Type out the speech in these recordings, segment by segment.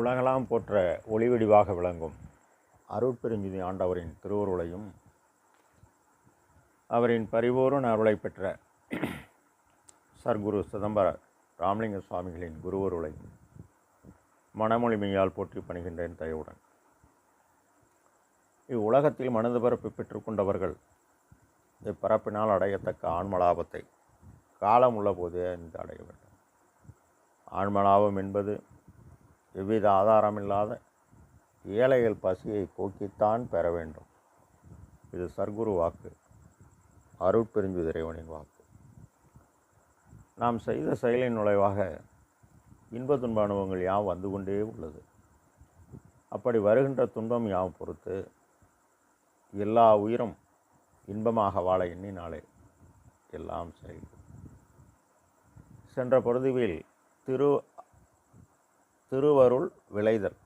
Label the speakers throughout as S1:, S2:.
S1: உலகெல்லாம் போற்ற ஒளிவடிவாக விளங்கும். அருட்பெருஞ்சுதி ஆண்டவரின் திருவுருளையும் அவரின் பரிபூர்ண அருளை பெற்ற சர்க்குரு சிதம்பர ராமலிங்க சுவாமிகளின் குருவருளையும் மனமொழிமையால் போற்றி பணிகின்றேன் தயவுடன். இவ்வுலகத்தில் மனது பரப்பு பெற்றுக்கொண்டவர்கள் இப்பரப்பினால் அடையத்தக்க ஆன்மலாபத்தை காலம் உள்ள போதே அறிந்து அடைய வேண்டும். ஆன்மலாபம் என்பது எவ்வித ஆதாரமில்லாத ஏழைகள் பசியை போக்கித்தான் பெற வேண்டும். இது சர்க்குரு வாக்கு. அருட்பெருஞ்சு இறைவனின் வாக்கு. நாம் செய்த செயலின் நுழைவாக இன்ப துன்ப அனுபவங்கள் யாவும் வந்து கொண்டே உள்ளது. அப்படி வருகின்ற துன்பம் யாவும் பொறுத்து எல்லா உயிரும் இன்பமாக வாழ எண்ணினாலே எல்லாம் செயல் சென்ற பொருதுவில் திரு திருவருள் விளைதல்.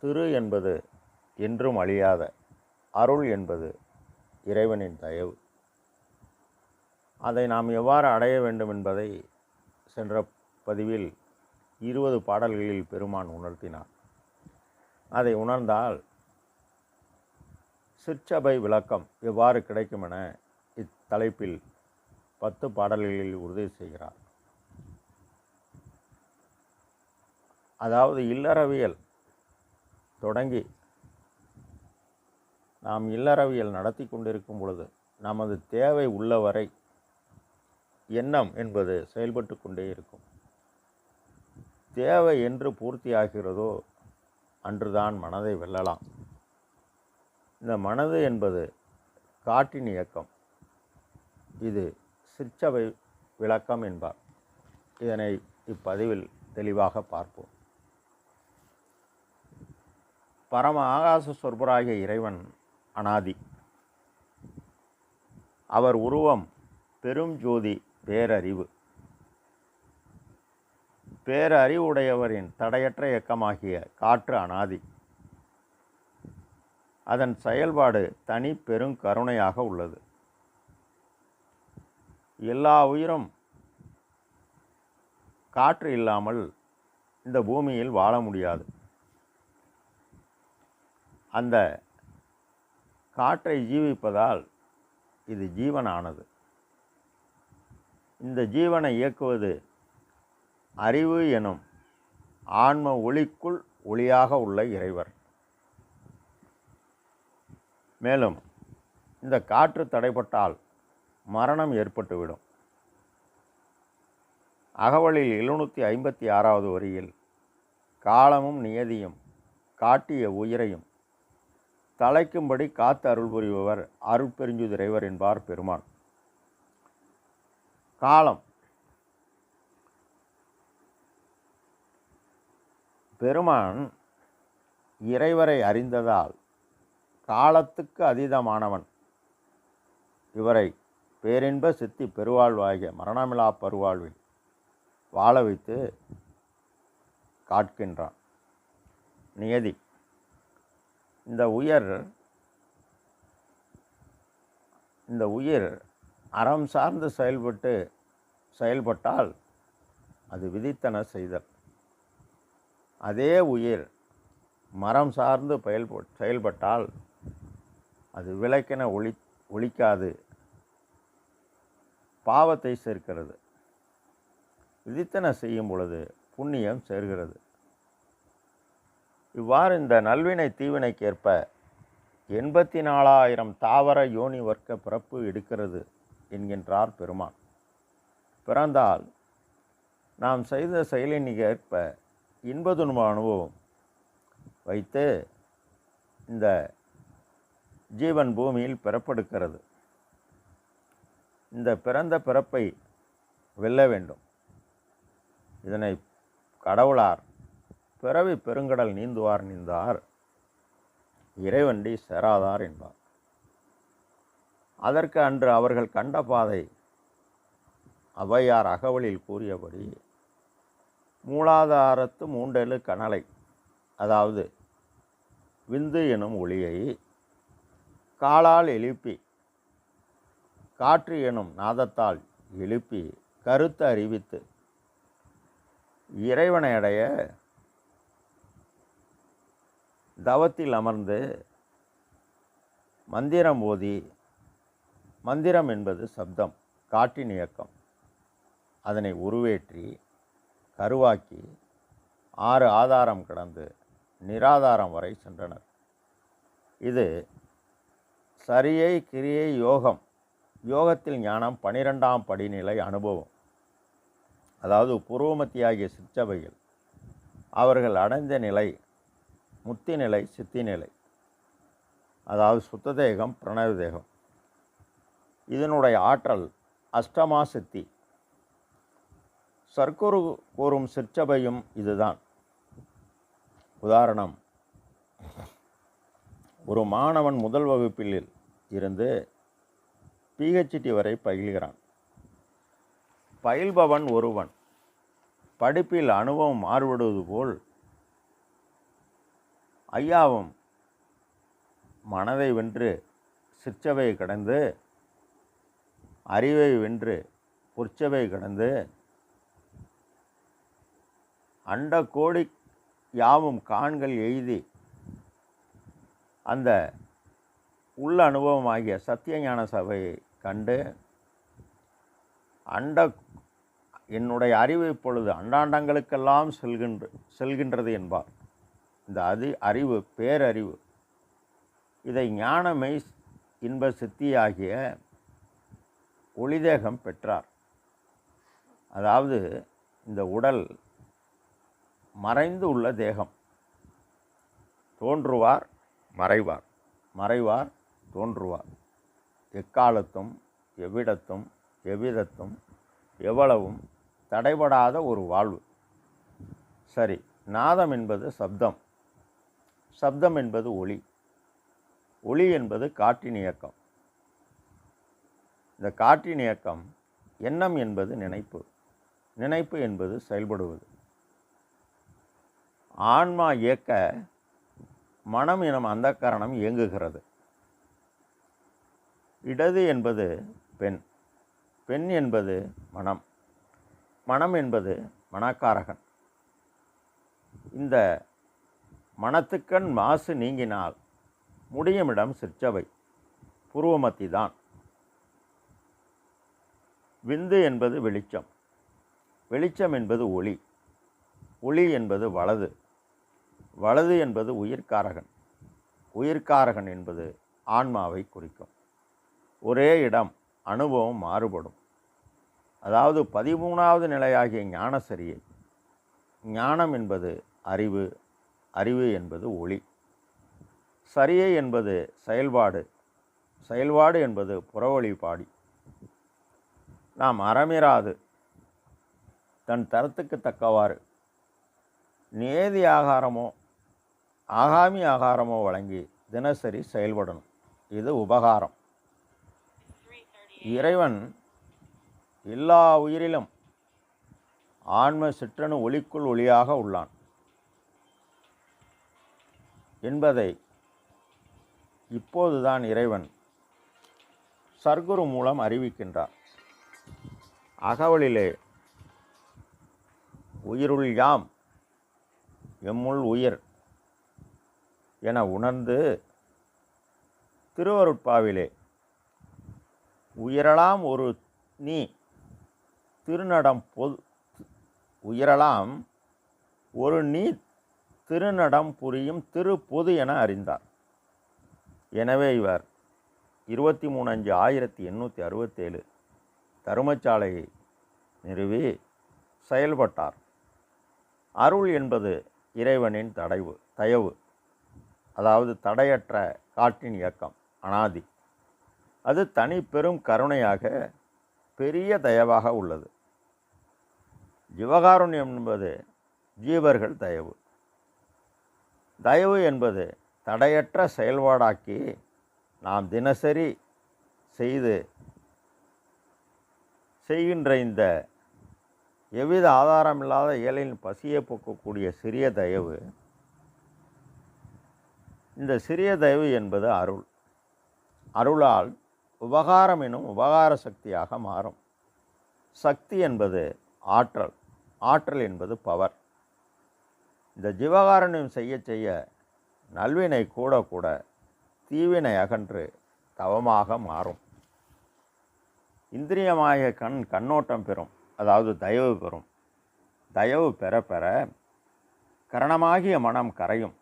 S1: திரு என்பது என்றும் அழியாத அருள் என்பது இறைவனின் தயவு. அதை நாம் எவ்வாறு அடைய வேண்டும் என்பதை சென்ற பதிவில் இருபது பாடல்களில் பெருமான் உணர்த்தினார். அதை உணர்ந்தால் சிற்சபை விளக்கம் எவ்வாறு கிடைக்கும் என இத்தலைப்பில் பத்து பாடல்களில் உறுதி செய்கிறார். அதாவது இல்லறவியல் தொடங்கி நாம் இல்லறவியல் நடத்தி கொண்டிருக்கும் பொழுது நமது தேவை உள்ளவரை எண்ணம் என்பது செயல்பட்டு கொண்டே இருக்கும். தேவை என்று பூர்த்தியாகிறதோ அன்றுதான் மனதை வெல்லலாம். இந்த மனது என்பது காற்றின் இயக்கம். இது சிற்சபை விளக்கம் என்பார். இதனை இப்பதிவில் தெளிவாக பார்ப்போம். பரம ஆகாச சொற்பராகிய இறைவன் அனாதி. அவர் உருவம் பெரும் ஜோதி பேரறிவு. பேரறிவுடையவரின் தடையற்ற இயக்கமாகிய காற்று அனாதி. அதன் செயல்பாடு தனி பெருங்கருணையாக உள்ளது. எல்லா உயிரும் காற்று இல்லாமல் இந்த பூமியில் வாழ முடியாது. அந்த காற்றை ஜீவிப்பதால் இது ஜீவனானது. இந்த ஜீவனை இயக்குவது அறிவு எனும் ஆன்ம ஒளிக்குள் ஒளியாக உள்ள இறைவர். மேலும் இந்த காற்று தடைப்பட்டால் மரணம் ஏற்பட்டுவிடும். அகவலில் எழுநூற்றி ஐம்பத்தி ஆறாவது வரியில் காலமும் நியதியும் காட்டிய உயிரையும் தலைக்கும்படி காத்து அருள் புரிபவர் அருட்பெருஞ்சுதிரைவர் என்பார் பெருமான். காலம். பெருமான் இறைவரை அறிந்ததால் காலத்துக்கு அதீதமானவன். இவரை பேரின்ப சித்தி பெருவாழ்வாகிய மரணமிலா பருவாழ்வில் வாழ வைத்து காட்கின்றான். நியதி. இந்த உயர் இந்த உயிர் அறம் சார்ந்து செயல்பட்டு செயல்பட்டால் அது விதித்தன செய்தல். அதே உயிர் மரம் சார்ந்து பயல்ப செயல்பட்டால் அது விளக்கென ஒளி ஒழிக்காது பாவத்தை சேர்க்கிறது. விதித்தன செய்யும் பொழுது புண்ணியம் சேர்கிறது. இவ்வாறு இந்த நல்வினை தீவினைக்கேற்ப எண்பத்தி நாலாயிரம் தாவர யோனி வர்க்க பிறப்பு எடுக்கிறது என்கின்றார் பெருமான். பிறந்தால் நாம் செய்த செயலின் ஏற்ப இன்ப துன்ப அனுபவம் வைத்து இந்த ஜீவன் பூமியில் பிறப்பெடுக்கிறது. இந்த பிறந்த பிறப்பை வெல்ல வேண்டும். இதனை கடவுளார் பிறவி பெருங்கடல் நீந்துவார் நீந்தார் இறைவண்டி சேராதார் என்பார். அதற்கு அன்று அவர்கள் கண்ட பாதை அவையார் அகவலில் கூறியபடி மூலாதாரத்து மூண்டெழு கனலை அதாவது விந்து எனும் ஒளியை காலால் எழுப்பி காற்று எனும் நாதத்தால் எழுப்பி கருத்து அறிவித்து இறைவனை அடைய தவத்தில் அமர்ந்து மந்திரம் ஓதி மந்திரம் என்பது சப்தம் காற்றின் இயக்கம். அதனை உருவேற்றி கருவாக்கி ஆறு ஆதாரம் கடந்து நிராதாரம் வரை சென்றனர். இது சரியை கிரியை யோகம் யோகத்தில் ஞானம் பனிரெண்டாம் படிநிலை அனுபவம். அதாவது புருவமத்தியாகிய சிற்றவைகள் அவர்கள் அடைந்த நிலை முத்தி நிலை சித்தி நிலை அதாவது சுத்த தேகம் பிரணவ தேகம் இதனுடைய ஆற்றல் அஷ்டமா சித்தி. சர்க்குரு கூறும் சிற்றபையும் இதுதான். உதாரணம் ஒரு மாணவன் முதல் வகுப்பில் இருந்து பிஹெச்டி வரை பயில்கிறான். பயில்பவன் ஒருவன். படிப்பில் அனுபவம் மாறுபடுவது போல் ஐயாவும் மனதை வென்று சிற்சவை கடந்து அறிவை வென்று பொற்சவை கடந்து அண்ட கோடி யாவும் காண்கள் எய்தி அந்த உள்ள அனுபவமாகிய சத்தியஞான சபையை கண்டு அண்ட என்னுடைய அறிவு இப்பொழுது அண்டாண்டங்களுக்கெல்லாம் செல்கின்ற செல்கின்றது என்பார். இந்த அதி அறிவு பேரறிவு இதை ஞானமை இன்ப சித்தியாகிய ஒளிதேகம் பெற்றார். அதாவது இந்த உடல் மறைந்து உள்ள தேகம். தோன்றுவார் மறைவார். மறைவார் தோன்றுவார். எக்காலத்தும் எவ்விடத்தும் எவ்விதத்தும் எவ்வளவும் தடைபடாத ஒரு வாழ்வு. சரி நாதம் என்பது சப்தம். சப்தம் என்பது ஒளி. ஒளி என்பது காற்றின் இயக்கம். இந்த காற்றின் இயக்கம் எண்ணம் என்பது நினைப்பு. நினைப்பு என்பது செயல்படுவது. ஆன்மா இயக்க மனம் எனும் அந்த காரணம் இயங்குகிறது. இடது என்பது பெண். பெண் என்பது மனம். மனம் என்பது மனக்காரகன். இந்த மனத்துக்கண் மாசு நீங்கினால் முடியுமிடம் சிற்றவை புருவமத்தி தான் விந்து என்பது வெளிச்சம். வெளிச்சம் என்பது ஒளி. ஒளி என்பது வலது. வலது என்பது உயிர்காரகன். உயிர்காரகன் என்பது ஆன்மாவை குறிக்கும். ஒரே இடம் அனுபவம் மாறுபடும். அதாவது பதிமூணாவது நிலையாகிய ஞானசரியை. ஞானம் என்பது அறிவு அறிவு என்பது ஒளி. சரியை என்பது செயல்பாடு. செயல்பாடு என்பது புறவழிபாடி நாம் அறமிராது. தன் தரத்துக்கு தக்கவாறு. நேதி ஆகாரமோ ஆகாமி ஆகாரமோ வழங்கி தினசரி செயல்படணும். இது உபகாரம். இறைவன் எல்லா உயிரிலும் ஆன்ம சிற்றணு ஒளிக்குள் ஒளியாக உள்ளான். என்பதை இப்போதுதான் இறைவன் சர்க்குரு மூலம் அறிவிக்கின்றார். அகவலிலே உயிருள் யாம் எம்முள் உயிர் என உணர்ந்து திருவருட்பாவிலே உயிரலாம் ஒரு நீ திருநடம் பொது உயிரலாம் ஒரு நீ திருநடம் புரியும் திருப்பொது என அறிந்தார் எனவே இவர் இருபத்தி மூணு அஞ்சு ஆயிரத்தி எண்ணூற்றி அறுபத்தேழு தருமச்சாலையை நிறுவி செயல்பட்டார். அருள் என்பது இறைவனின் தடைவு தயவு அதாவது தடையற்ற காற்றின் இயக்கம் அனாதி. அது தனி பெரும் கருணையாக பெரிய தயவாக உள்ளது. ஜீவகாருண்யம் என்பது ஜீவர்கள் தயவு. தயவு என்பது தடையற்ற செயல்பாடாக்கி நாம் தினசரி செய்து செய்கின்ற இந்த எவ்வித ஆதாரமில்லாத ஏழையின் பசியை போக்கக்கூடிய சிறிய தயவு இந்த சிறிய தயவு என்பது அருள். அருளால் உபகாரம் எனும் உபகார சக்தியாக மாறும். சக்தி என்பது ஆற்றல் ஆற்றல் என்பது பவர். இந்த ஜீவகாரண்யம் செய்ய செய்ய நல்வினை கூட கூட தீவினை அகன்று தவமாக மாறும். இந்திரியமாய கண் கண்ணோட்டம் பெறும் அதாவது தயவு பெறும். தயவு பெற பெற கரணமாகிய மனம் கரையும்.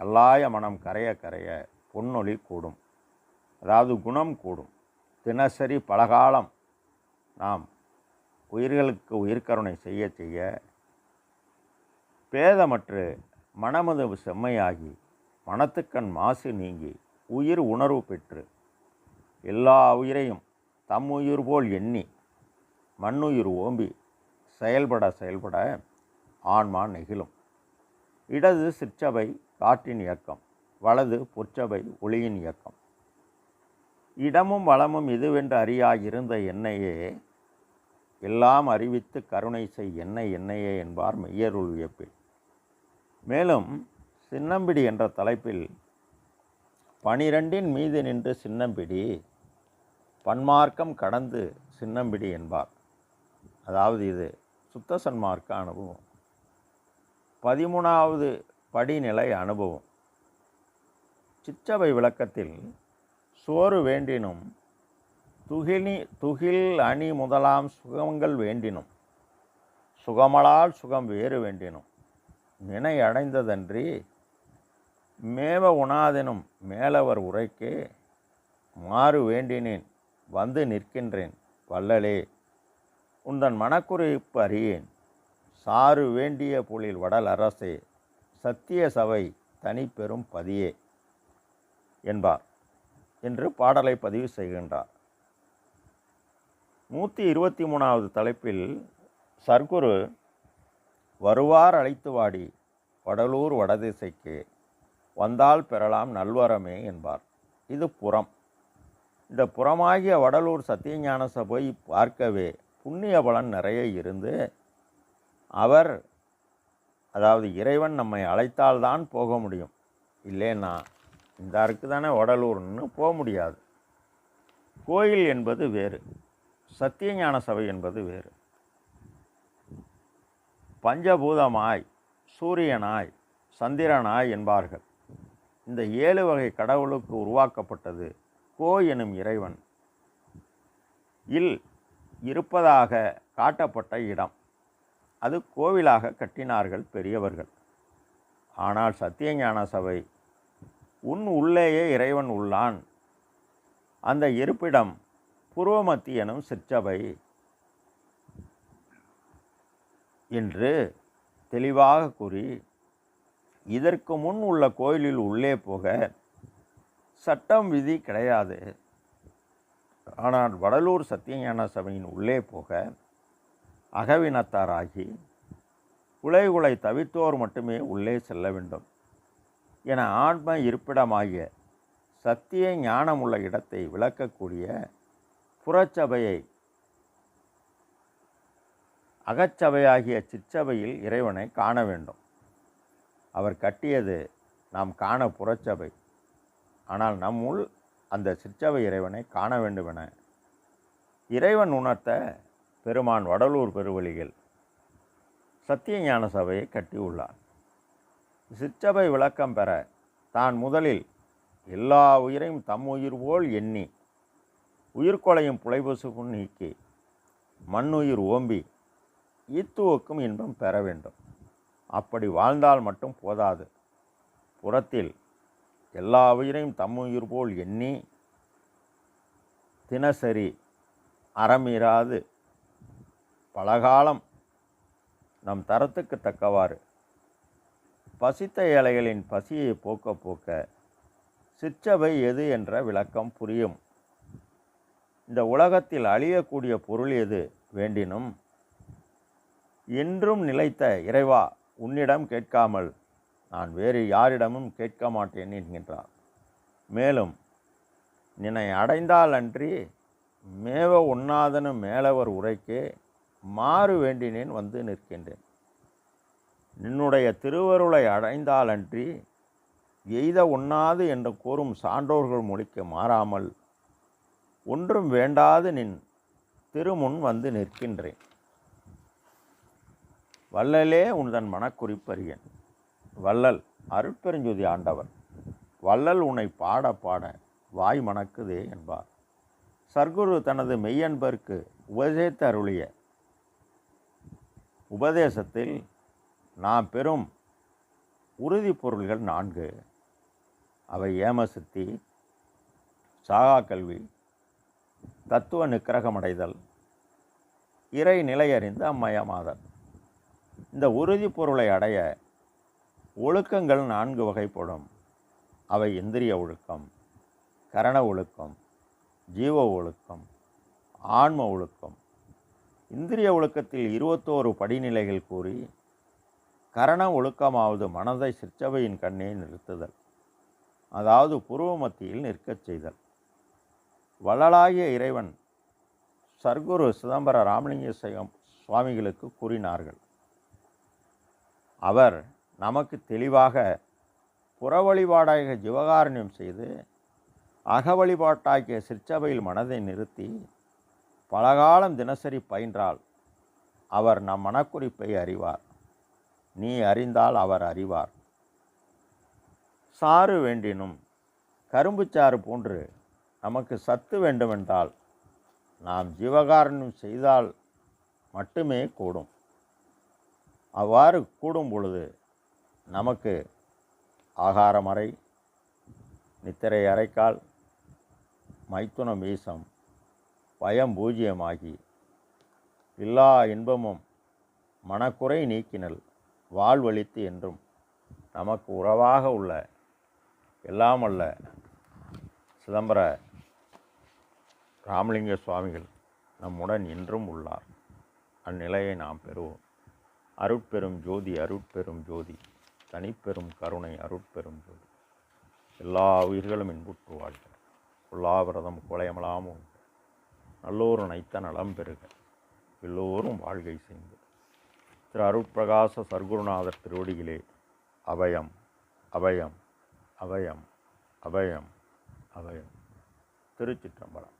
S1: கல்லாய மனம் கரைய கரைய பொன்னொழி கூடும். அதாவது குணம் கூடும். தினசரி பலகாலம் நாம் உயிர்களுக்கு உயிர்கருணை செய்ய செய்ய பேதமற்று மனமது செம்மையாகி மனத்துக்கண் மாசு நீங்கி உயிர் உணர்வு பெற்று எல்லா உயிரையும் தம் உயிர் போல் எண்ணி மண்ணுயிர் ஓம்பி செயல்பட செயல்பட ஆன்மா நெகிழும். இடது சிற்றவை காற்றின் இயக்கம் வலது பொற்றவை ஒளியின் இயக்கம். இடமும் வளமும் இதுவென்று அறியாயிருந்த என்னையே எல்லாம் அறிவித்து கருணை செய் என்ன என்னையே என்பார் மெய்யருள் வியப்பில். மேலும் சின்னம்பிடி என்ற தலைப்பில் பனிரெண்டின் மீது நின்று சின்னம்பிடி பன்மார்க்கம் கடந்து சின்னம்பிடி என்பார். அதாவது இது சுத்த சன்மார்க்க அனுபவம். பதிமூணாவது படிநிலை அனுபவம். சிச்சபை விளக்கத்தில் சோறு வேண்டினும் துகிலி துகில் அணி முதலாம் சுகங்கள் வேண்டினும் சுகமலால் சுகம் வேறு வேண்டினும். நினை அடைந்ததன்றி மேவ உணாதெனும் மேலவர் உரைக்கு மாறு வேண்டினேன் வந்து நிற்கின்றேன் வள்ளலே. உந்தன் மனக்குறிப்பு அறியேன் சாறு வேண்டிய புலில் வடல் அரசே சத்திய சபை தனிப்பெரும் பதியே என்பார் என்று பாடலை பதிவு செய்கின்றார். நூற்றி இருபத்தி மூணாவது தலைப்பில் சர்க்குரு வருவார் அழைத்து வாடி வடலூர் வடதிசைக்கு. வந்தால் பெறலாம் நல்வரமே என்பார். இது புறம். இந்த புறமாகிய வடலூர் சத்தியஞான சபை பார்க்கவே புண்ணிய பலன் நிறைய இருந்து அவர் அதாவது இறைவன் நம்மை அழைத்தால்தான் போக முடியும். இல்லைன்னா இந்த அருக்கு தானே வடலூர்னு போக முடியாது. கோயில் என்பது வேறு. சத்தியஞான சபை என்பது வேறு. பஞ்சபூதமாய் சூரியனாய் சந்திரனாய் என்பார்கள். இந்த ஏழு வகை கடவுளுக்கு உருவாக்கப்பட்டது கோ எனும் இறைவன். இல் இருப்பதாக காட்டப்பட்ட இடம். அது கோவிலாக கட்டினார்கள் பெரியவர்கள். ஆனால் சத்தியஞான சபை உன் உள்ளேயே இறைவன் உள்ளான். அந்த இருப்பிடம் புருவமத்தி எனும் சிற்றபை என்று தெளிவாக கூறி இதற்கு முன் உள்ள கோயிலில் உள்ளே போக சட்டம் விதி கிடையாது. ஆனால் வடலூர் சத்தியஞான சபையின் உள்ளே போக அகவினத்தாராகி உலைகுலை தவித்தோர் மட்டுமே உள்ளே செல்ல வேண்டும். என ஆன்ம இருப்பிடமாகிய சத்திய ஞானமுள்ள இடத்தை விளக்கக்கூடிய புறச்சபையை அகச்சபையாகிய சிற்றபையில் இறைவனை காண வேண்டும். அவர் கட்டியது நாம் காண புறச்சபை. ஆனால் நம்முள் அந்த சிற்றபை இறைவனை காண வேண்டுமென இறைவன் உணர்த்த பெருமான் வடலூர் பெருவழிகள் சத்தியஞான சபையை கட்டியுள்ளார். சிற்றபை விளக்கம் பெற தான் முதலில் எல்லா உயிரையும் தம் உயிர் போல் எண்ணி உயிர்கொலையும் புலைபசுக்கும் நீக்கி மண்ணுயிர் ஓம்பி ஈத்துவக்கும் இன்பம் பெற வேண்டும். அப்படி வாழ்ந்தால் மட்டும் போதாது. புறத்தில் எல்லா உயிரையும் தம் உயிர் போல் எண்ணி தினசரி அறமீறாது பலகாலம் நம் தரத்துக்கு தக்கவாறு. பசித்த ஏழைகளின் பசியை போக்க போக்க சிற்றவை எது என்ற விளக்கம் புரியும். இந்த உலகத்தில் அழியக்கூடிய பொருள் எது? வேண்டினும் என்றும் நிலைத்த இறைவா உன்னிடம் கேட்காமல் நான் வேறு யாரிடமும் கேட்க மாட்டேன் என்கின்றார். மேலும் நினை அடைந்தால் அன்றி மேவ உண்ணாதன மேலவர் உரைக்கே மாறு வேண்டினேன் வந்து நிற்கின்றேன். நின்னுடைய திருவருளை அடைந்தாலன்றி எய்த உண்ணாது என்று கூறும் சான்றோர்கள் மொழிக்கு மாறாமல் ஒன்றும் வேண்டாது நின் திருமுன் வந்து நிற்கின்றேன். வள்ளலே உன்தன் மனக்குறிப்பறியன். வள்ளல் அருட்பெருஞ்சுதி ஆண்டவர் வள்ளல் உன்னை பாட பாட வாய் மணக்குதே என்பார். சர்க்குரு தனது மெய்யன்பருக்கு உபதேசத்து அருளிய உபதேசத்தில் நாம் பெறும் உறுதி பொருள்கள் நான்கு. அவை ஏமசித்தி சாகா கல்வி தத்துவ நிக்கிரகமடைதல் இறை நிலையறிந்து அம்மயமாதல். இந்த உறுதி பொருளை அடைய ஒழுக்கங்கள் நான்கு வகைப்படும். அவை இந்திரிய ஒழுக்கம் கரண ஒழுக்கம் ஜீவ ஒழுக்கம் ஆன்ம ஒழுக்கம். இந்திரிய ஒழுக்கத்தில் இருபத்தோரு படிநிலைகள் கூறி கரண ஒழுக்கமாவது மனதை சிற்றவையின் கண்ணே நிறுத்துதல் அதாவது புருவ மத்தியில் நிற்கச் செய்தல். வள்ளலாகிய இறைவன் சர்க்குரு சிதம்பர ராமலிங்க சுவாமிகளுக்கு கூறினார்கள். அவர் நமக்கு தெளிவாக புற வழிபாடாக செய்து அகவழிபாட்டாகிய சிற்சபையில் மனதை நிறுத்தி பலகாலம் தினசரி பயின்றால் அவர் நம் மனக்குறிப்பை அறிவார். நீ அறிந்தால் அவர் அறிவார். சாறு வேண்டினும் கரும்புச்சாறு போன்று நமக்கு சத்து வேண்டுமென்றால் நாம் ஜீவகாரணம் செய்தால் மட்டுமே கூடும். அவ்வாறு கூடும் பொழுது நமக்கு ஆகாரம் அறை நித்திரை அரைக்கால் மைத்துன மீசம் பயம் பூஜ்யமாகி எல்லா இன்பமும் மனக்குறை நீக்கினல் வாழ்வழித்து என்றும் நமக்கு உறவாக உள்ள எல்லாமல்ல சிதம்பர ராமலிங்க சுவாமிகள் நம்முடன் இன்றும் உள்ளார். அந்நிலையை நாம் பெறுவோம். அருட்பெரும் ஜோதி அருட்பெரும் ஜோதி தனிப்பெரும் கருணை அருட்பெரும் ஜோதி. எல்லா உயிர்களும் இன்புற்று வாழ்க. உல்லாவிரதம் கொலையமலாமும் நல்லோர் நைத்த நலம் பெறுக. எல்லோரும் வாழ்கை செய்து. திரு அருட்பிரகாச சர்க்குருநாதர் திருவடியிலே அபயம் அபயம் அபயம் அபயம் அபயம். திருச்சிற்றம்பலம்.